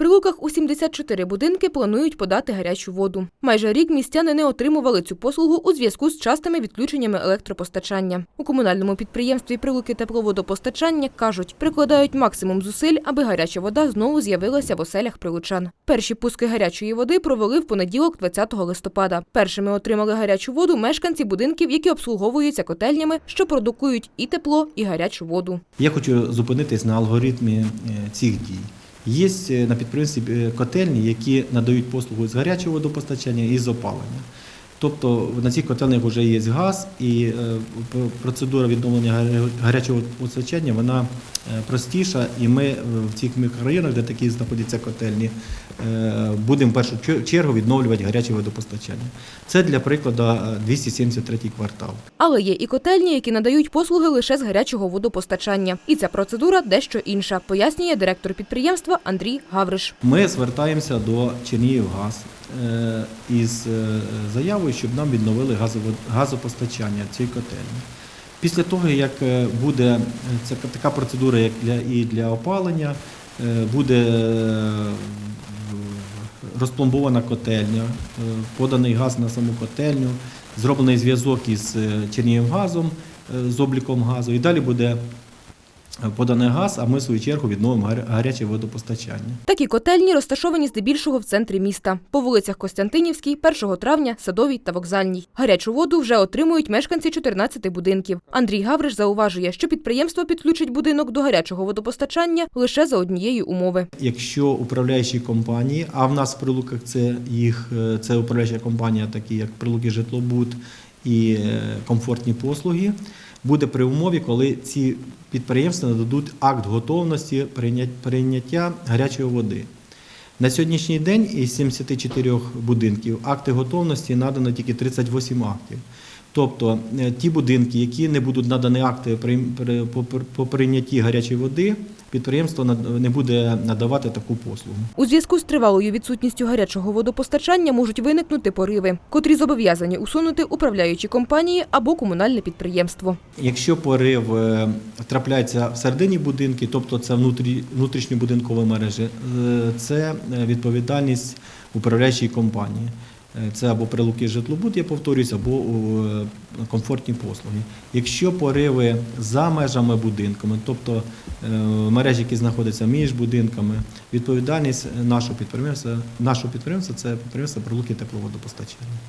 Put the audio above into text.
Прилуках у 74 будинки планують подати гарячу воду. Майже рік містяни не отримували цю послугу у зв'язку з частими відключеннями електропостачання. У комунальному підприємстві Прилуки тепловодопостачання кажуть, прикладають максимум зусиль, аби гаряча вода знову з'явилася в оселях прилучан. Перші пуски гарячої води провели в понеділок, 20 листопада. Першими отримали гарячу воду мешканці будинків, які обслуговуються котельнями, що продукують і тепло, і гарячу воду. Я хочу зупинитись на алгоритмі е, цих дій. Є е, на підприємстві е, котельні, які надають послугу з гарячого водопостачання і з опалення. Тобто на цих котельнях вже є газ, і е, процедура відновлення гарячого постачання вона е, простіша, і ми е, в цих мікрорайонах, де такі знаходяться котельні, будемо в першу чергу відновлювати гаряче водопостачання. Це для прикладу е, 273 квартал. Але є і котельні, які надають послуги лише з гарячого водопостачання. І ця процедура дещо інша, пояснює директор підприємства Андрій Гавриш. Ми звертаємося до Чернігівгаз із е, заявою, щоб нам відновили газопостачання цій котельні. Після того, як е, буде е, ця така процедура, як для і для опалення, е, буде розпломбована котельня, поданий газ на саму котельню, зроблений зв'язок із Чернігівгазом з обліком газу, і далі буде поданий газ, а ми в свою чергу відновимо гаря- гаряче водопостачання. Такі котельні розташовані здебільшого в центрі міста. По вулицях Костянтинівській, 1 травня, Садовій та Вокзальній. Гарячу воду вже отримують мешканці 14 будинків. Андрій Гавриш зауважує, що підприємство підключить будинок до гарячого водопостачання лише за однієї умови. Якщо управляючі компанії, а в нас в Прилуках це їх е, це управляюча компанія, такі як Прилуки Житлобуд і е, комфортні послуги, буде при умові, коли ці підприємства нададуть акт готовності прийняття гарячої води. На сьогоднішній день із 74 будинків акти готовності надано тільки 38 актів. Тобто е, ті будинки, які не будуть надані акти по прийнятті гарячої води, підприємство не буде надавати таку послугу. У зв'язку з тривалою відсутністю гарячого водопостачання можуть виникнути пориви, котрі зобов'язані усунути управляючі компанії або комунальне підприємство. Якщо порив е, трапляється всередині будинки, тобто це внутрішньобудинкові мережі, е, це е, відповідальність управляючої компанії. Це або прилуки житлобуд, я повторююсь, або комфортні послуги. Якщо пориви за межами будинками, тобто е, мережі, які знаходяться між будинками, відповідальність нашого підприємства, нашого підприємства це підприємство прилуки тепловодопостачання.